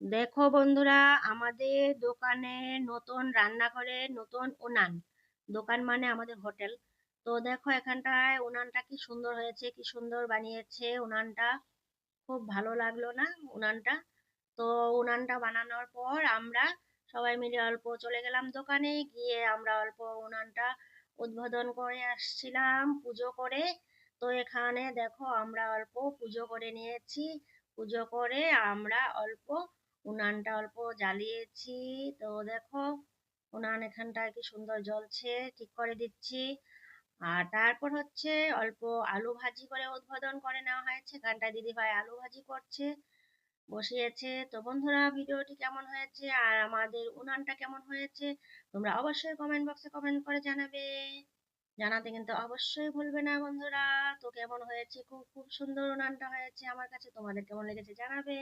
দেখো বন্ধুরা, আমাদের দোকানে নতুন রান্নাঘরে নতুন উনান। দোকান মানে আমাদের হোটেল। তো দেখো এখানটায় উনানটা কি সুন্দর হয়েছে, কি সুন্দর বানিয়েছে। উনানটা খুব ভালো লাগল না উনানটা? তো উনানটা বানানোর পর আমরা সবাই মিলে অল্প চলে গেলাম দোকানে। গিয়ে আমরা অল্প উনানটা উদ্বোধন করে আসছিলাম পুজো করে। তো এখানে দেখো আমরা অল্প পুজো করে নিয়েছি। পুজো করে আমরা অল্প উনানটা অল্প জ্বালিয়েছি। তো দেখো, উনান এখানটায় কি সুন্দর জ্বলছে, ঠিক করে দিচ্ছি। আর তারপর হচ্ছে অল্প আলু ভাজি করে উদ্বোধন করে নেওয়া হয়েছে। এখানটায় দিদিভাই আলু ভাজি করছে, বসিয়েছে। তো বন্ধুরা, ভিডিওটি কেমন হয়েছে আর আমাদের উনানটা কেমন হয়েছে, তোমরা অবশ্যই কমেন্ট বক্সে কমেন্ট করে জানাবে। জানাতে কিন্তু অবশ্যই ভুলবে না বন্ধুরা। তো কেমন হয়েছে? খুব খুব সুন্দর উনানটা হয়েছে। আমার কাছে তোমাদের কেমন লেগেছে জানাবে।